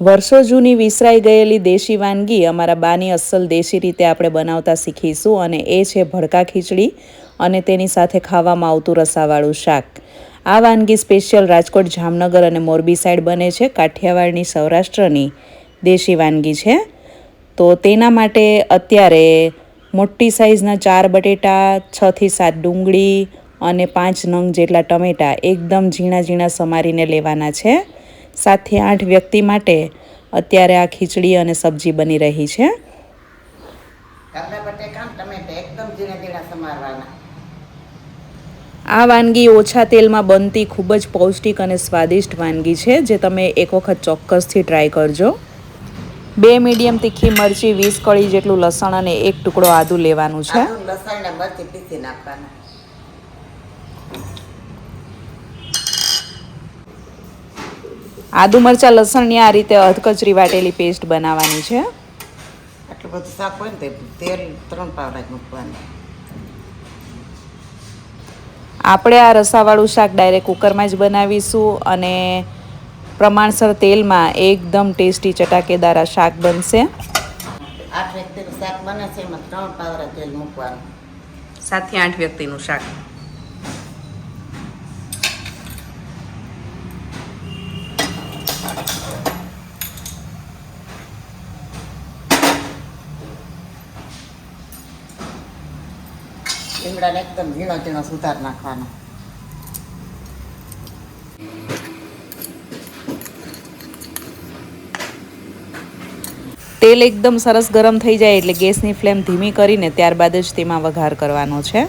વર્ષો જૂની વિસરાઈ ગયેલી દેશી વાનગી અમારા બાની અસલ દેશી રીતે આપણે બનાવતા શીખીશું અને એ છે ભડકા ખીચડી અને તેની સાથે ખાવામાં આવતું રસાવાળું શાક. આ વાનગી સ્પેશિયલ રાજકોટ, જામનગર અને મોરબી સાઈડ બને છે. કાઠિયાવાડની સૌરાષ્ટ્રની દેશી વાનગી છે. તો તેના માટે અત્યારે મોટી સાઇઝના ચાર બટેટા છથી સાત ડુંગળી અને પાંચ નંગ જેટલા ટમેટાં એકદમ ઝીણા ઝીણા સમારીને લેવાના છે. સાતથી આઠ વ્યક્તિ માટે અત્યારે આ ખીચડી અને સબ્જી બની રહી છે. આ વાનગી ઓછા તેલમાં બનતી ખૂબ જ પૌષ્ટિક અને સ્વાદિષ્ટ વાનગી છે જે તમે એક વખત ચોક્કસથી ટ્રાય કરજો. બે મીડિયમ તીખી મરચી વીસ કળી જેટલું લસણ અને એક ટુકડો આદુ લેવાનું છે. લસણ ને મરચી પીસી નાખવાના. આદુ મરચાં લસણની આ રીતે અધકચરી વાટેલી પેસ્ટ બનાવવાની છે. આટલું બધું શાક હોય ને તો તેલ ત્રણ પાવડા મૂકવાનું. આપણે આ રસાવાળું શાક ડાયરેક્ટ કુકરમાં જ બનાવીશું અને પ્રમાણસર તેલમાં એકદમ ટેસ્ટી ચટાકેદાર આ શાક બનશે. આઠ વ્યક્તિનું શાક બને છે એમાં ત્રણ પાવડા તેલ મૂકવાનું. સાતથી આઠ વ્યક્તિનું શાક. લીમડાને એકદમ ઝીણો ઝીણો સુધાર નાખવાનો. તેલ એકદમ સરસ ગરમ થઈ જાય એટલે ગેસની ફ્લેમ ધીમી કરીને ત્યારબાદ જ તેમાં વઘાર કરવાનો છે.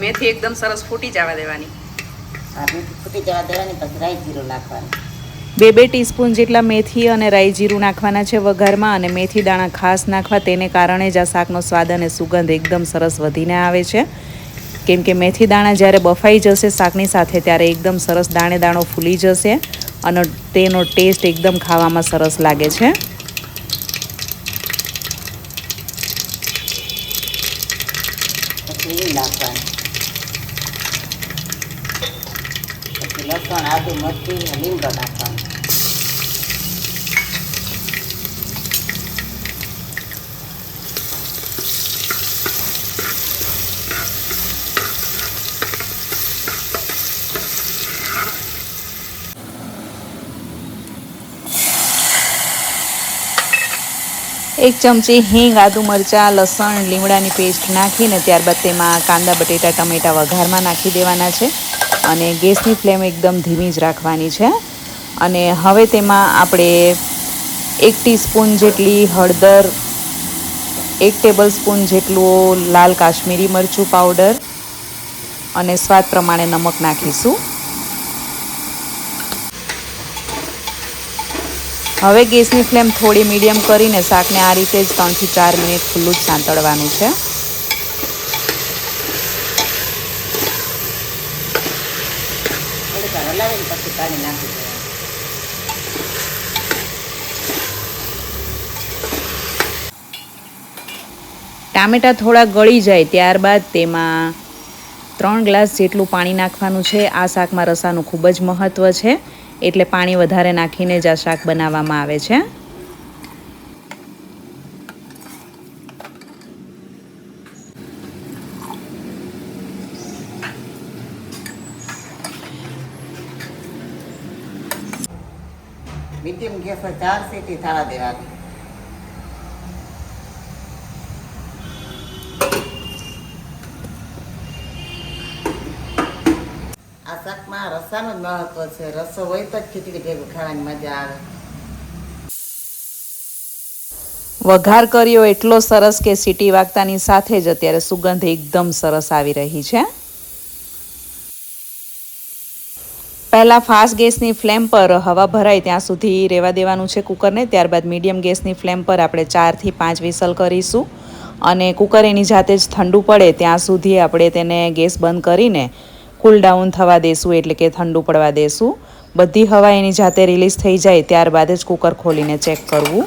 મેથી એકદમ સરસ ફૂટી જવા દેવાની. ફૂટી જવા દેવાની પછી રાઈ જીરું નાખવાનું. બે બે ટીસ્પૂન જેટલા મેથી અને રાઈ જીરું નાખવાના છે વઘારમાં અને મેથી દાણા ખાસ નાખવા. તેને કારણે જ આ શાકનો સ્વાદ અને સુગંધ એકદમ સરસ વધીને આવે છે. કેમ કે મેથી દાણા જ્યારે બફાઈ જશે શાકની સાથે, ત્યારે એકદમ સરસ દાણે દાણો ફૂલી જશે અને તેનો ટેસ્ટ એકદમ ખાવામાં સરસ લાગે છે પછી એ નાખવાનું પછી લસણ આદુ મરચી ને લીમડો નાખવાનો એક ચમચી હિંગ, આદુ મરચાં, લસણ, લીમડાની પેસ્ટ નાખીને ત્યારબાદ તેમાં કાંદા, બટેટા, ટમેટા વઘારમાં નાખી દેવાના છે અને ગેસની ફ્લેમ એકદમ ધીમી જ રાખવાની છે. અને હવે તેમાં આપણે એક ટીસ્પૂન જેટલી હળદર, એક ટેબલ સ્પૂન જેટલું લાલ કાશ્મીરી મરચું પાવડર અને સ્વાદ પ્રમાણે નમક નાખીશું. હવે ગેસની ફ્લેમ થોડી મીડિયમ કરીને શાકને આ રીતે જ ત્રણથી ચાર મિનિટ ખુલ્લું જ સાંતળવાનું છે. ટામેટાં થોડા ગળી જાય ત્યારબાદ તેમાં ત્રણ ગ્લાસ જેટલું પાણી નાખવાનું છે. આ શાકમાં રસાનું ખૂબ જ મહત્ત્વ છે. એટલે પાણી વધારે નાખીને જ આ શાક બનાવવામાં આવે છે. મીડિયમ ગેસ ચાર સીટી થવા દેવાની આ શાકમાં જ મહત્વ છે. રસો હોય તો જ ખીચડી ભેગું ખાવાની મજા આવે. વઘાર કર્યો એટલો સરસ કે સીટી વાગતાની સાથે જ અત્યારે સુગંધ એકદમ સરસ આવી રહી છે. પહેલાં ફાસ્ટ ગેસની ફ્લેમ પર હવા ભરાય ત્યાં સુધી રહેવા દેવાનું છે કુકરને. ત્યારબાદ મીડિયમ ગેસની ફ્લેમ પર આપણે ચારથી પાંચ વિસલ કરીશું. અને કુકર એની જાતે જ ઠંડુ પડે ત્યાં સુધી આપણે તેને ગેસ બંધ કરીને કૂલ ડાઉન થવા દેશું, એટલે કે ઠંડુ પડવા દેશું. બધી હવા એની જાતે રિલીઝ થઈ જાય, ત્યારબાદ જ કુકર ખોલીને ચેક કરવું.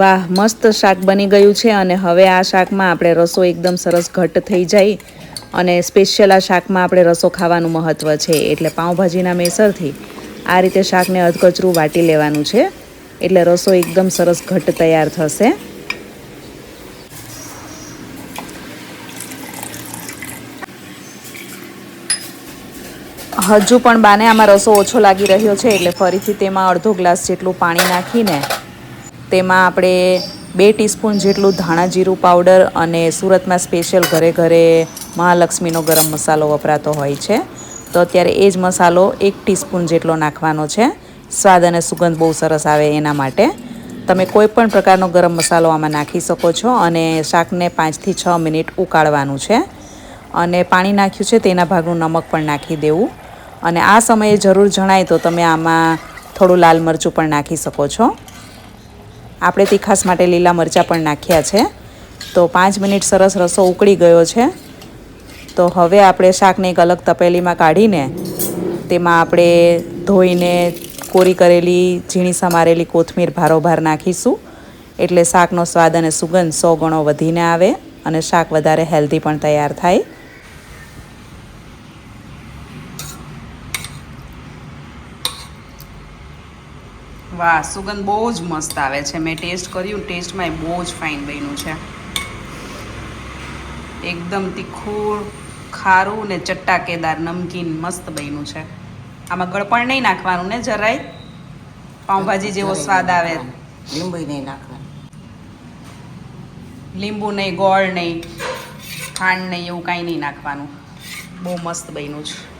વાહ, મસ્ત શાક બની ગયું છે અને હવે આ શાકમાં આપણે રસો એકદમ સરસ ઘટ્ટ થઈ જાય અને સ્પેશિયલ આ શાકમાં આપણે રસો ખાવાનું મહત્ત્વ છે. એટલે પાઉંભાજીના મેસરથી આ રીતે શાકને અધકચરું વાટી લેવાનું છે. એટલે રસો એકદમ સરસ ઘટ્ટ તૈયાર થશે. હજુ પણ બાને આમાં રસો ઓછો લાગી રહ્યો છે એટલે ફરીથી તેમાં અડધો ગ્લાસ જેટલું પાણી નાખીને તેમાં આપણે બે ટીસ્પૂન જેટલું ધાણા જીરું પાવડર અને સુરતમાં સ્પેશિયલ ઘરે ઘરે મહાલક્ષ્મીનો ગરમ મસાલો વપરાતો હોય છે. તો અત્યારે એ જ મસાલો એક ટીસ્પૂન જેટલો નાખવાનો છે. સ્વાદ અને સુગંધ બહુ સરસ આવે એના માટે. તમે કોઈ પણ પ્રકારનો ગરમ મસાલો આમાં નાખી શકો છો અને શાકને પાંચથી છ મિનિટ ઉકાળવાનું છે. અને પાણી નાખ્યું છે તેના ભાગનું નમક પણ નાખી દેવું. અને આ સમયે જરૂર જણાય તો તમે આમાં થોડું લાલ મરચું પણ નાખી શકો છો. આપણે તીખાસ માટે લીલા મરચાં પણ નાખ્યા છે. તો પાંચ મિનિટ સરસ રસો ઉકળી ગયો છે. તો હવે આપણે શાકને એક અલગ તપેલીમાં કાઢીને તેમાં આપણે ધોઈને કોરી કરેલી, ઝીણી સમારેલી કોથમીર ભારોભાર નાખીશું. એટલે શાકનો સ્વાદ અને સુગંધ સો ગણો વધીને આવે અને શાક વધારે હેલ્ધી પણ તૈયાર થાય. વાહ સુગંધ બહુ જ મસ્ત આવે છે. મેં ટેસ્ટ કર્યું ટેસ્ટમાં એ બહુ જ ફાઇન બન્યું છે. એકદમ તીખું ખારું ને ચટ્ટાકેદાર નમકીન મસ્ત બન્યું છે. આમાં ગળપણ નહીં નાખવાનું ને જરાય? પાઉંભાજી જેવો સ્વાદ આવે. લીંબુ નહીં નાખવાનું. લીંબુ નહીં ગોળ નહીં ખાંડ નહીં એવું કાંઈ નહીં નાખવાનું. બહુ મસ્ત બન્યું છે.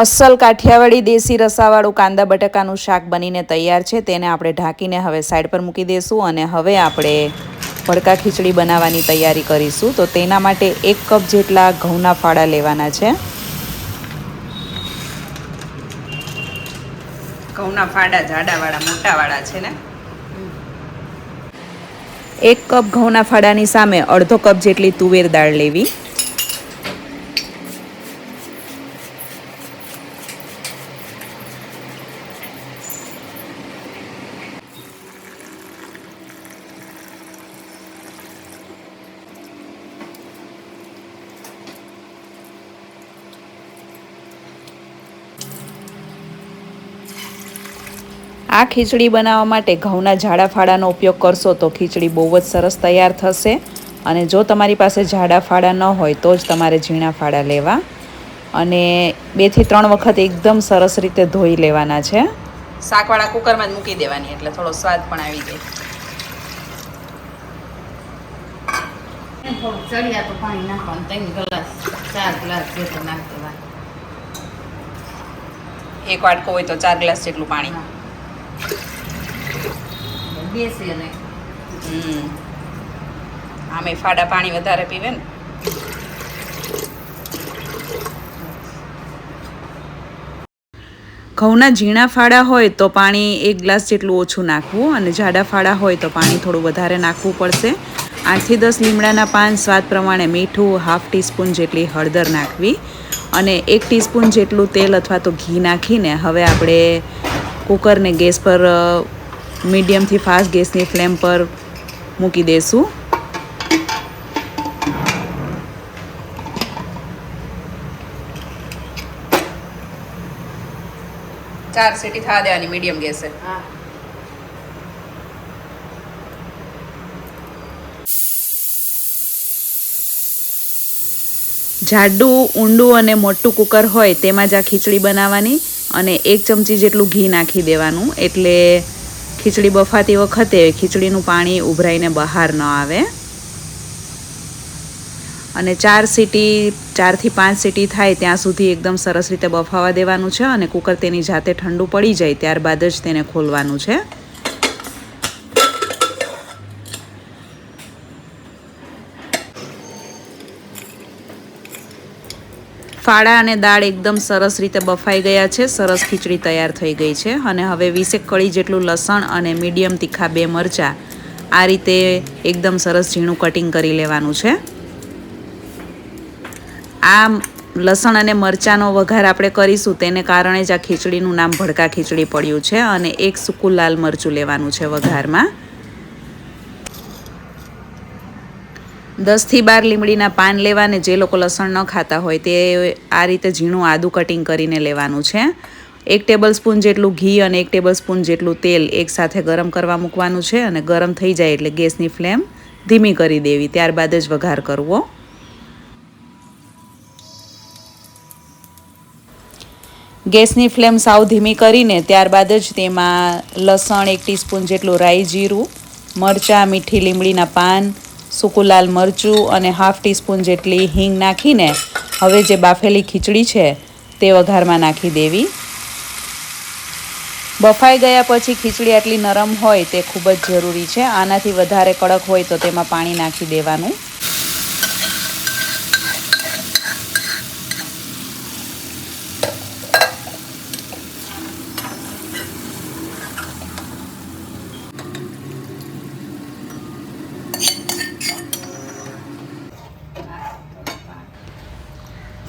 અસલ કાઠિયાવાડી દેશી રસાવાળું કાંદા બટાકાનું શાક બનીને તૈયાર છે તેને આપણે ઢાંકીને હવે સાઈડ પર મૂકી દઈશું અને હવે આપણે ભડકા ખીચડી બનાવવાની તૈયારી કરીશું. તો તેના માટે એક કપ જેટલા ઘઉંના ફાળા લેવાના છે. ઘઉંના ફાડા જાડાવાળા મોટાવાળા છે ને? એક કપ ઘઉંના ફાડાની સામે અડધો કપ જેટલી તુવેર દાળ લેવી. આ ખીચડી બનાવવા માટે ઘઉંના જાડા ફાડાનો ઉપયોગ કરશો તો ખીચડી બહુ જ સરસ તૈયાર થશે. અને જો તમારી પાસે જાડા ફાડા ન હોય તો જ તમારે ઝીણા ફાડા લેવા. અને બેથી ત્રણ વખત એકદમ સરસ રીતે ધોઈ લેવાના છે. શાકવાળા કુકરમાં જ મૂકી દેવાની એટલે થોડો સ્વાદ પણ આવી જાય થોડુંક ચડિયા તો પાણી નાખવાનું ત્રણ ગ્લાસ ચાર ગ્લાસ જેટલું નાખી દેવાનું. એક વાટકો હોય તો ચાર ગ્લાસ જેટલું પાણી. બેસે ને હમ. આમે ફાડા પાણી વધારે પીવે ને. ઘઉંના ઝીણા ફાડા હોય તો પાણી એક ગ્લાસ જેટલું ઓછું નાખવું અને જાડા ફાડા હોય તો પાણી થોડું વધારે નાખવું પડશે. આઠથી દસ લીમડાના પાન, સ્વાદ પ્રમાણે મીઠું, હાફ ટીસ્પૂન જેટલી હળદર નાખવી અને એક ટીસ્પૂન જેટલું તેલ અથવા તો ઘી નાખીને હવે આપણે કુકરને ગેસ પર મીડિયમથી ફાસ્ટ ગેસની ફ્લેમ પર મૂકી દઈશું ચાર સીટી થવા દેવાની મીડિયમ ગેસે. હા. જાડું ઊંડું અને મોટું કુકર હોય તેમાં જ આ ખીચડી બનાવવાની. અને એક ચમચી જેટલું ઘી નાખી દેવાનું. એટલે ખીચડી બફાતી વખતે ખીચડીનું પાણી ઉભરાઈને બહાર ન આવે. અને ચાર સીટી, ચારથી પાંચ સીટી થાય ત્યાં સુધી એકદમ સરસ રીતે બફાવા દેવાનું છે અને કુકર તેની જાતે ઠંડુ પડી જાય ત્યારબાદ જ તેને ખોલવાનું છે. ફાળા અને દાળ એકદમ સરસ રીતે બફાઈ ગયા છે. સરસ ખીચડી તૈયાર થઈ ગઈ છે. અને હવે વીસેક કળી જેટલું લસણ અને મીડિયમ તીખા બે મરચાં આ રીતે એકદમ સરસ ઝીણું કટિંગ કરી લેવાનું છે. આ લસણ અને મરચાંનો વઘાર આપણે કરીશું તેને કારણે જ આ ખીચડીનું નામ ભડકા ખીચડી પડ્યું છે અને એક સૂકું લાલ મરચું લેવાનું છે વઘારમાં. દસથી બાર લીમડીના પાન લેવાને જે લોકો લસણ ન ખાતા હોય તે આ રીતે ઝીણું આદું કટિંગ કરીને લેવાનું છે. એક ટેબલ સ્પૂન જેટલું ઘી અને એક ટેબલ સ્પૂન જેટલું તેલ એકસાથે ગરમ કરવા મૂકવાનું છે અને ગરમ થઈ જાય એટલે ગેસની ફ્લેમ ધીમી કરી દેવી. ત્યારબાદ જ વઘાર કરવો. ગેસની ફ્લેમ સાવ ધીમી કરીને ત્યારબાદ જ તેમાં લસણ એક ટીસ્પૂન જેટલું રાઈ જીરું, મરચાં, મીઠી લીમડીના પાન સૂકું લાલ મરચું અને હાફ ટીસ્પૂન જેટલી હિંગ નાખીને હવે જે બાફેલી ખીચડી છે તે વઘારમાં નાખી દેવી. બફાઈ ગયા પછી ખીચડી આટલી નરમ હોય તે ખૂબ જ જરૂરી છે. આનાથી વધારે કડક હોય તો તેમાં પાણી નાખી દેવાનું.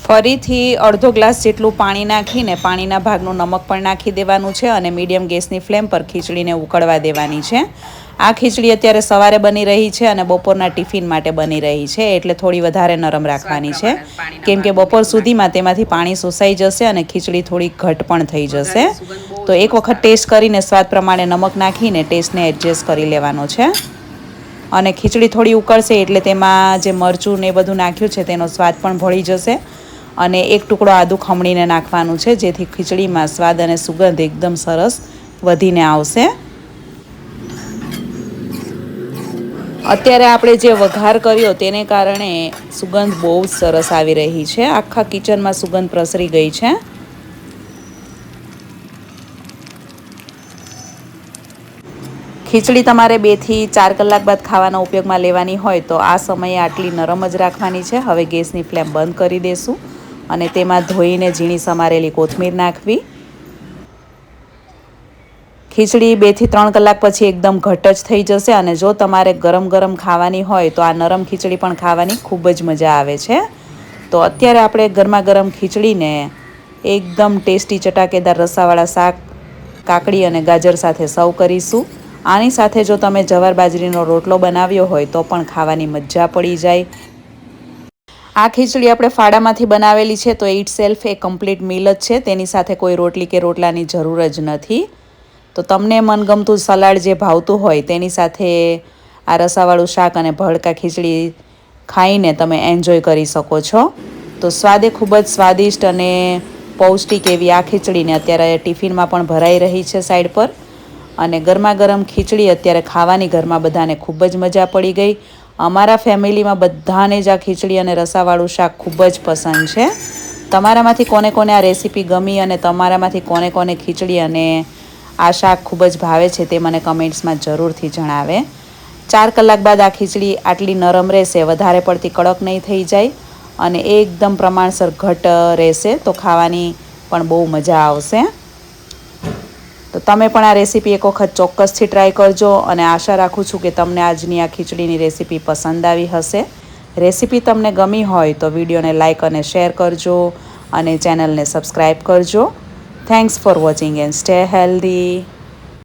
ફરીથી અડધો ગ્લાસ જેટલું પાણી નાખીને પાણીના ભાગનું નમક પણ નાખી દેવાનું છે અને મીડિયમ ગેસની ફ્લેમ પર ખીચડીને ઉકળવા દેવાની છે. આ ખીચડી અત્યારે સવારે બની રહી છે અને બપોરના ટિફિન માટે બની રહી છે. એટલે થોડી વધારે નરમ રાખવાની છે. કેમ કે બપોર સુધીમાં તેમાંથી પાણી શોષાઈ જશે અને ખીચડી થોડી ઘટ પણ થઈ જશે. તો એક વખત ટેસ્ટ કરીને સ્વાદ પ્રમાણે નમક નાખીને ટેસ્ટને એડજસ્ટ કરી લેવાનો છે. અને ખીચડી થોડી ઉકળશે એટલે તેમાં જે મરચું ને બધું નાખ્યું છે તેનો સ્વાદ પણ ભળી જશે. અને એક ટુકડો આદુ ખમણીને નાખવાનું છે, જેથી ખીચડીમાં સ્વાદ અને સુગંધ એકદમ સરસ વધીને આવશે. અત્યારે આપણે જે વઘાર કર્યો તેને કારણે સુગંધ બહુ જ સરસ આવી રહી છે. આખા કિચનમાં સુગંધ પ્રસરી ગઈ છે. ખીચડી તમારે બેથી ચાર કલાક બાદ ખાવાના ઉપયોગમાં લેવાની હોય તો આ સમયે આટલી નરમ જ રાખવાની છે. હવે ગેસની ફ્લેમ બંધ કરી દેશું. અને તેમાં ધોઈને ઝીણી સમારેલી કોથમીર નાખવી. ખીચડી બેથી ત્રણ કલાક પછી એકદમ ઘટ જ થઈ જશે અને જો તમારે ગરમ ગરમ ખાવાની હોય તો આ નરમ ખીચડી પણ ખાવાની ખૂબ જ મજા આવે છે. તો અત્યારે આપણે ગરમા ગરમ ખીચડીને એકદમ ટેસ્ટી ચટાકેદાર રસાવાળા શાક, કાકડી અને ગાજર સાથે સર્વ કરીશું. આની સાથે જો તમે જવાર બાજરીનો રોટલો બનાવ્યો હોય તો પણ ખાવાની મજા પડી જાય. આ ખીચડી આપણે ફાડામાંથી બનાવેલી છે તો itself a complete meal જ છે. તેની સાથે કોઈ રોટલી કે રોટલાની જરૂર જ નથી. તો તમને મનગમતું સલાડ જે ભાવતું હોય તેની સાથે આ રસાવાળું શાક અને ભડકા ખીચડી ખાઈને તમે એન્જોય કરી શકો છો. તો સ્વાદે ખૂબ જ સ્વાદિષ્ટ અને પૌષ્ટિક એવી આ ખીચડીને અત્યારે ટિફિનમાં પણ ભરાઈ રહી છે સાઈડ પર. અને ગરમા ગરમ ખીચડી અત્યારે ખાવાની ઘરમાં બધાને ખૂબ જ મજા પડી ગઈ. અમારા ફેમિલીમાં બધાને જ આ ખીચડી અને રસાવાળું શાક ખૂબ જ પસંદ છે. તમારામાંથી કોને કોને આ રેસીપી ગમી અને તમારામાંથી કોને કોને ખીચડી અને આ શાક ખૂબ જ ભાવે છે તે મને કમેન્ટ્સમાં જરૂરથી જણાવે. ચાર કલાક બાદ આ ખીચડી આટલી નરમ રહેશે, વધારે પડતી કડક નહીં થઈ જાય અને એકદમ પ્રમાણસર ઘટ રહેશે તો ખાવાની પણ બહુ મજા આવશે. તો તમે પણ આ રેસીપી એક વખત ચોક્કસથી ટ્રાય કરજો અને આશા રાખું છું કે તમને આજની આ ખીચડીની રેસીપી પસંદ આવી હશે. રેસીપી તમને ગમી હોય તો વિડીયોને લાઇક અને શેર કરજો અને ચેનલને સબસ્ક્રાઈબ કરજો. Thanks for watching and stay healthy